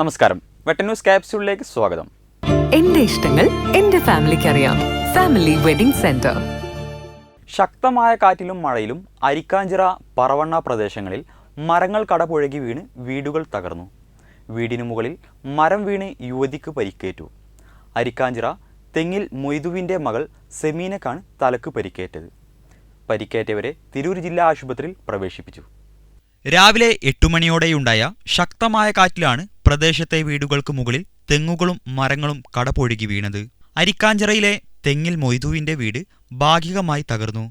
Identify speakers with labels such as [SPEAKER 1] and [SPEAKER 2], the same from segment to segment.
[SPEAKER 1] നമസ്കാരം. വെട്ടൻ ന്യൂസ് ക്യാപ്സ്യൂളിലേക്ക് സ്വാഗതം.
[SPEAKER 2] എന്റെ ഇഷ്ടങ്ങൾ എന്റെ ഫാമിലിക്ക് അറിയാം ഫാമിലി വെഡിംഗ് സെന്റർ.
[SPEAKER 1] ശക്തമായ കാറ്റിലും മഴയിലും അരിക്കാഞ്ചിറ പറവണ്ണ പ്രദേശങ്ങളിൽ മരങ്ങൾ കടപുഴകി വീണ് വീടുകൾ തകർന്നു. വീടിനു മുകളിൽ മരം വീണ് യുവതിക്ക് പരിക്കേറ്റു. അരിക്കാഞ്ചിറ തെങ്ങിൽ മൊയ്തുവിന്റെ മകൾ സെമീനക്കാണ് തലക്ക് പരിക്കേറ്റത്. പരിക്കേറ്റവരെ തിരൂർ ജില്ലാ ആശുപത്രിയിൽ പ്രവേശിപ്പിച്ചു. രാവിലെ എട്ടുമണിയോടെയുണ്ടായ ശക്തമായ കാറ്റിലാണ് പ്രദേശത്തെ വീടുകൾക്ക് മുകളിൽ തെങ്ങുകളും മരങ്ങളും കടപൊഴുകി വീണത്. അരിക്കാഞ്ചിറയിലെ തെങ്ങിൽ മൊയ്തുവിന്റെ വീട് ഭാഗികമായി തകർന്നു.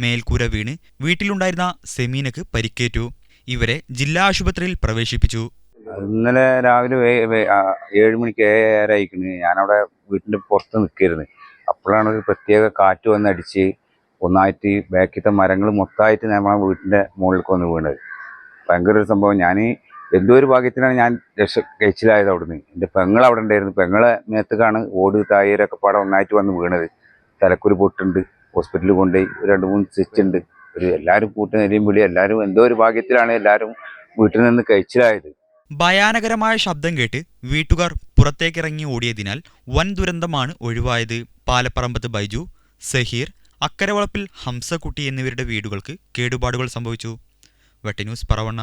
[SPEAKER 1] മേൽക്കൂര വീണ് വീട്ടിലുണ്ടായിരുന്ന സെമീനക്ക് പരിക്കേറ്റു. ഇവരെ ജില്ലാ ആശുപത്രിയിൽ പ്രവേശിപ്പിച്ചു.
[SPEAKER 3] ഇന്നലെ രാവിലെ ഏഴ് മണിക്ക് ഏഴര ഞാനവിടെ വീട്ടിന്റെ പുറത്ത് നിൽക്കരുത് അപ്പോഴാണ് ഒരു പ്രത്യേക കാറ്റ് വന്നടിച്ച് ഒന്നായിട്ട് ബാക്കിത്തെ മരങ്ങൾ മൊത്തമായിട്ട് നമ്മളെ വീട്ടിന്റെ മുകളിലേക്ക് വന്ന് വീണത്. ഭയങ്കര ഒരു സംഭവം. ഞാൻ എന്തോ ഒരു ഭാഗ്യത്തിനാണ് ഞാൻ രക്ഷ കഴിച്ചിലായത് അവിടുന്ന്. എന്റെ പെങ്ങൾ അവിടെ ഉണ്ടായിരുന്നു. പെങ്ങളെ മേത്തക്കാണ് ഓട് തായരൊക്കെ പാടെ ഒന്നായിട്ട് വന്ന് വീണത്. തലക്കൊരു പൊട്ടുണ്ട്. ഹോസ്പിറ്റലിൽ കൊണ്ടുപോയി രണ്ട് മൂന്ന് സ്റ്റിച്ച് ഉണ്ട് ഒരു എല്ലാവരും കൂട്ടി നെരിയും വിളി. എല്ലാവരും എന്തോ ഒരു ഭാഗ്യത്തിലാണ് എല്ലാവരും വീട്ടിൽ നിന്ന് കഴിച്ചിലായത്
[SPEAKER 1] ഭയാനകരമായ ശബ്ദം കേട്ട് വീട്ടുകാർ പുറത്തേക്കിറങ്ങി ഓടിയതിനാൽ വൻ ദുരന്തമാണ് ഒഴിവായത്. പാലപ്പറമ്പത്ത് ബൈജു സഹീർ അക്കരവളപ്പിൽ ഹംസക്കുട്ടി എന്നിവരുടെ വീടുകൾക്ക് കേടുപാടുകൾ സംഭവിച്ചു. വെട്ടന്യൂസ് പറവണ്ണ.